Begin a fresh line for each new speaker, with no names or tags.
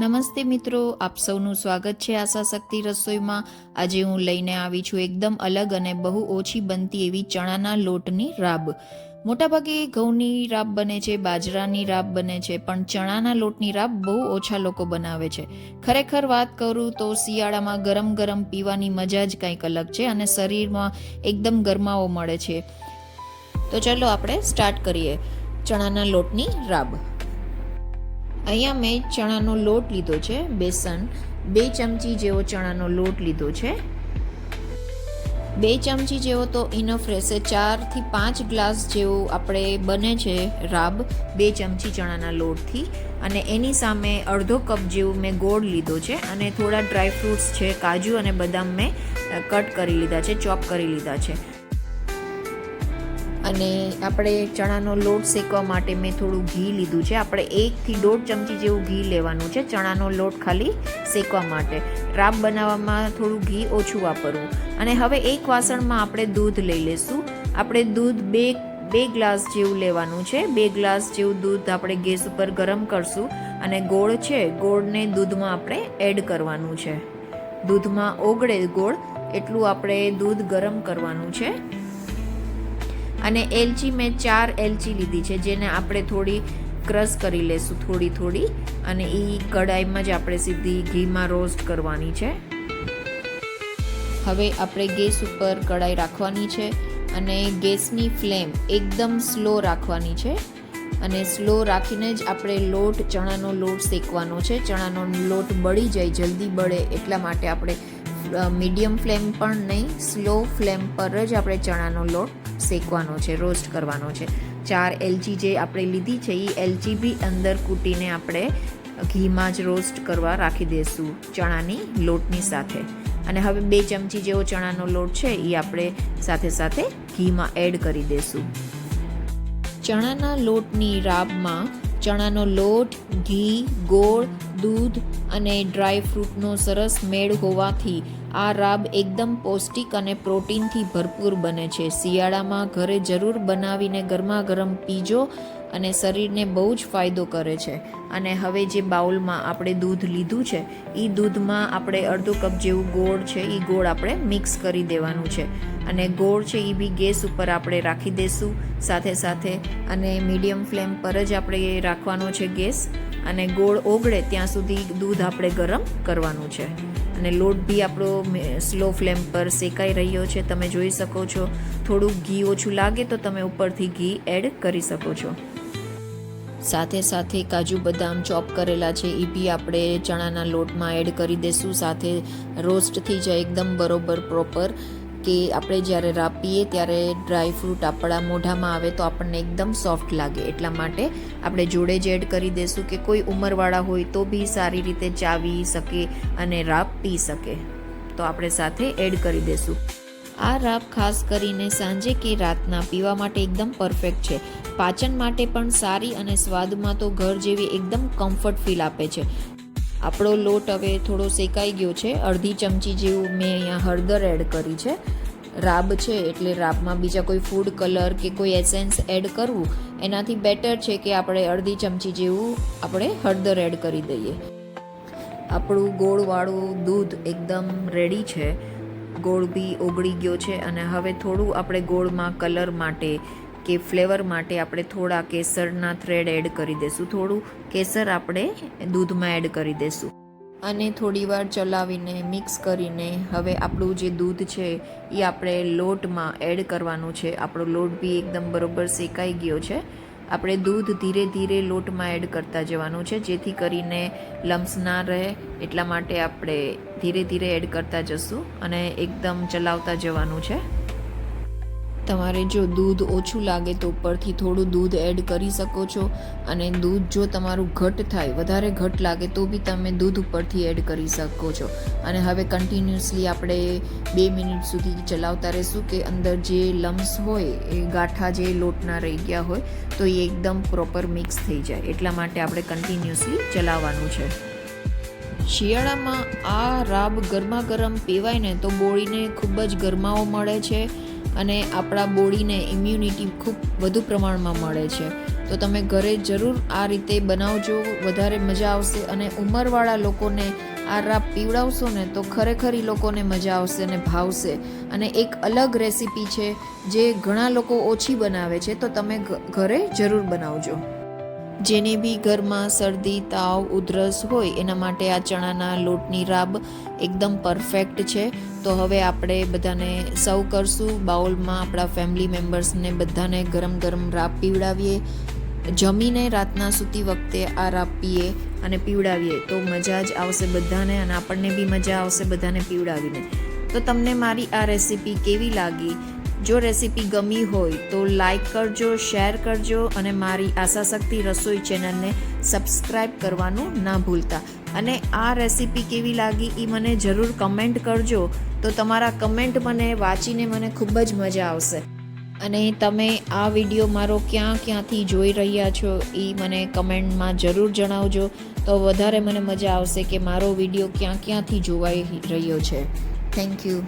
નમસ્તે મિત્રો, આપ સૌનું સ્વાગત છે આશા શક્તિ રસોઈમાં. આજે હું લઈને આવી છું એકદમ અલગ અને બહુ ઓછી બનતી એવી ચણાના લોટની રાબ. મોટાભાગે ઘઉંની રાબ બને છે, બાજરાની રાબ બને છે, પણ ચણાના લોટની રાબ બહુ ઓછા લોકો બનાવે છે. ખરેખર વાત કરું તો શિયાળામાં ગરમ ગરમ પીવાની મજા જ કંઈક અલગ છે અને શરીરમાં એકદમ ગરમાવો મળે છે. તો ચલો આપણે સ્ટાર્ટ કરીએ ચણાના લોટની રાબ. અહીંયા મેં ચણાનો લોટ લીધો છે, બેસન. બે ચમચી જેવો ચણાનો લોટ લીધો છે. બે ચમચી જેવો તો ઇનફ રહેશે. ચારથી પાંચ ગ્લાસ જેવું આપણે બને છે રાબ બે ચમચી ચણાના લોટથી. અને એની સામે અડધો કપ જેવું મેં ગોળ લીધો છે અને થોડા ડ્રાય ફ્રૂટ્સ છે, કાજુ અને બદામ મેં કટ કરી લીધા છે, ચોપ કરી લીધા છે. અને આપણે ચણાનો લોટ શેકવા માટે મેં થોડું ઘી લીધું છે. આપણે એકથી દોઢ ચમચી જેવું ઘી લેવાનું છે ચણાનો લોટ ખાલી શેકવા માટે. ટ્રાપ બનાવવામાં થોડું ઘી ઓછું વાપરવું. અને હવે એક વાસણમાં આપણે દૂધ લઈ લઈશું આપણે દૂધ બે બે ગ્લાસ જેવું લેવાનું છે. બે ગ્લાસ જેવું દૂધ આપણે ગેસ ઉપર ગરમ કરશું અને ગોળ છે, ગોળને દૂધમાં આપણે એડ કરવાનું છે. દૂધમાં ઓગળે ગોળ, એટલું આપણે દૂધ ગરમ કરવાનું છે. અને એલચી મેં ચાર એલચી લીધી છે, જેને આપણે થોડી ક્રશ કરી લેશું થોડી થોડી, અને એ કડાઈમાં જ આપણે સીધી ઘીમાં રોસ્ટ કરવાની છે. હવે આપણે ગેસ ઉપર કડાઈ રાખવાની છે અને ગેસની ફ્લેમ એકદમ સ્લો રાખવાની છે. અને સ્લો રાખીને જ આપણે લોટ, ચણાનો લોટ શેકવાનો છે. ચણાનો લોટ બળી જાય, જલ્દી બળે એટલા માટે આપણે મીડિયમ ફ્લેમ પણ નહીં સ્લો ફ્લેમ પર જ આપણે ચણાનો લોટ શેકવાનો છે રોસ્ટ કરવાનો છે. ચાર એલચી જે આપણે લીધી છે એ એલચી બી અંદર કૂટીને આપણે ઘીમાં જ રોસ્ટ કરવા રાખી દઈશું ચણાની લોટની સાથે. અને હવે બે ચમચી જેવો ચણાનો લોટ છે એ આપણે સાથે સાથે ઘીમાં એડ કરી દઈશું ચણાના લોટની રાબમાં ચણાનો લોટ, ઘી, ગોળ, દૂધ અને ડ્રાય ફ્રૂટનો સરસ મેળ હોવાથી આ રાબ એકદમ પૌષ્ટિક અને પ્રોટીનથી ભરપૂર બને છે. શિયાળામાં ઘરે જરૂર બનાવીને ગરમા ગરમ પીજો અને શરીરને બહુ જ ફાયદો કરે છે. અને હવે જે બાઉલમાં આપણે દૂધ લીધું છે એ દૂધમાં આપણે અડધો કપ જેવું ગોળ છે એ ગોળ આપણે મિક્સ કરી દેવાનું છે. અને ગોળ છે એ બી ગેસ ઉપર આપણે રાખી દઈશું સાથે સાથે. અને મીડિયમ ફ્લેમ પર જ આપણે રાખવાનો છે ગેસ. અને ગોળ ઓગળે ત્યાં સુધી દૂધ આપણે ગરમ કરવાનું છે. અને લોટ બી આપણો સ્લો ફ્લેમ પર શેકાઈ રહ્યો છે, તમે જોઈ શકો છો. થોડુંક ઘી ઓછું લાગે તો તમે ઉપરથી ઘી એડ કરી શકો છો. સાથે સાથે કાજુ બદામ ચોપ કરેલા છે, એ બી આપણે ચણાના લોટમાં એડ કરી દઈશું સાથે રોસ્ટ થઈ જાય એકદમ બરોબર, પ્રોપર, કે આપણે જ્યારે રાપીએ ત્યારે ડ્રાય ફ્રૂટ આપણા મોઢામાં આવે તો આપણને એકદમ સોફ્ટ લાગે. એટલા માટે આપણે જોડે જ એડ કરી દઈશું કે કોઈ ઉંમરવાળા હોય તો બી સારી રીતે ચાવી શકે અને રાપ પી શકે. તો આપણે સાથે એડ કરી દઈશું આ રાબ ખાસ કરીને સાંજે કે રાતના પીવા માટે એકદમ પરફેક્ટ છે. પાચન માટે પણ સારી અને સ્વાદમાં તો ઘર જેવી એકદમ કમ્ફર્ટ ફીલ આપે છે. આપણો લોટ હવે થોડો શેકાઈ ગયો છે. અડધી ચમચી જેવું મેં અહીંયા હળદર એડ કરી છે. રાબ છે એટલે રાબમાં બીજા કોઈ ફૂડ કલર કે કોઈ એસેન્સ એડ કરવું, એનાથી બેટર છે કે આપણે અડધી ચમચી જેવું આપણે હળદર એડ કરી દઈએ. આપણું ગોળવાળું દૂધ એકદમ રેડી છે. ગોળ બી ઓગળી ગયો છે અને હવે થોડું આપણે ગોળમાં કલર માટે કે ફ્લેવર માટે આપણે થોડા કેસરના થ્રેડ એડ કરી દઈશું થોડું કેસર આપણે દૂધમાં એડ કરી દઈશું અને થોડીવાર ચલાવીને મિક્સ કરીને હવે આપણું જે દૂધ છે એ આપણે લોટમાં એડ કરવાનું છે. આપણો લોટ બી એકદમ બરોબર શેકાઈ ગયો છે. આપણે દૂધ ધીરે ધીરે લોટમાં એડ કરતા જવાનું છે, જેથી કરીને લમ્સ ના રહે, એટલા માટે આપણે ધીરે ધીરે એડ કરતા જશું અને એકદમ ચલાવતા જવાનું છે. તમારે જો દૂધ ઓછું લાગે તો ઉપરથી થોડું દૂધ એડ કરી શકો છો અને દૂધ જો તમારું ઘટ થાય, વધારે ઘટ લાગે તો બી તમે દૂધ ઉપરથી એડ કરી શકો છો. અને હવે કન્ટિન્યુઅસલી આપણે બે મિનિટ સુધી ચલાવતા રહેશું કે અંદર જે લમ્સ હોય, એ ગાંઠા જે લોટના રહી ગયા હોય, તો એ એકદમ પ્રોપર મિક્સ થઈ જાય. એટલા માટે આપણે કન્ટિન્યુઅસલી ચલાવવાનું છે. શિયાળામાં આ રાબ ગરમા ગરમ પીવાય ને તો બોળીને ખૂબ જ ગરમાવો મળે છે. અને આપણા બોડીને ઇમ્યુનિટી ખૂબ વધુ પ્રમાણમાં મળે છે. તો તમે ઘરે જરૂર આ રીતે બનાવજો, વધારે મજા આવશે અને ઉંમરવાળા લોકોને આ રાબ પીવડાવશો ને તો ખરેખર એ લોકોને મજા આવશે અને ભાવશે. અને એક અલગ રેસીપી છે જે ઘણા લોકો ઓછી બનાવે છે, તો તમે ઘરે જરૂર બનાવજો. જેને બી ઘરમાં શરદી, તાવ, ઉધરસ હોય, એના માટે આ ચણાના લોટની રાબ એકદમ પરફેક્ટ છે. તો હવે આપણે બધાને સર્વ કરશું. બાઉલમાં આપણા ફેમિલી મેમ્બર્સને બધાને ગરમ ગરમ રાબ પીવડાવીએ. જમીને રાતના સૂતી વખતે આ રાબ પીએ અને પીવડાવીએ. તો મજા જ આવશે બધાને અને આપણને બી મજા આવશે બધાને પીવડાવીને. તો તમને મારી આ રેસીપી કેવી લાગી? જો રેસીપી ગમી હોય તો લાઈક કરજો, શેર કરજો અને મારી આશા શક્તિ રસોઈ ચેનલને સબસ્ક્રાઈબ કરવાનું ના ભૂલતા. અને આ રેસીપી કેવી લાગી એ મને જરૂર કમેન્ટ કરજો. તો તમારા કમેન્ટ મને વાંચીને મને ખૂબ જ મજા આવશે. અને તમે આ વીડિયો મારો ક્યાં ક્યાંથી જોઈ રહ્યા છો એ મને કમેન્ટમાં જરૂર જણાવજો. તો વધારે મને મજા આવશે કે મારો વીડિયો ક્યાં ક્યાંથી જોવાઈ રહ્યો છે. Thank you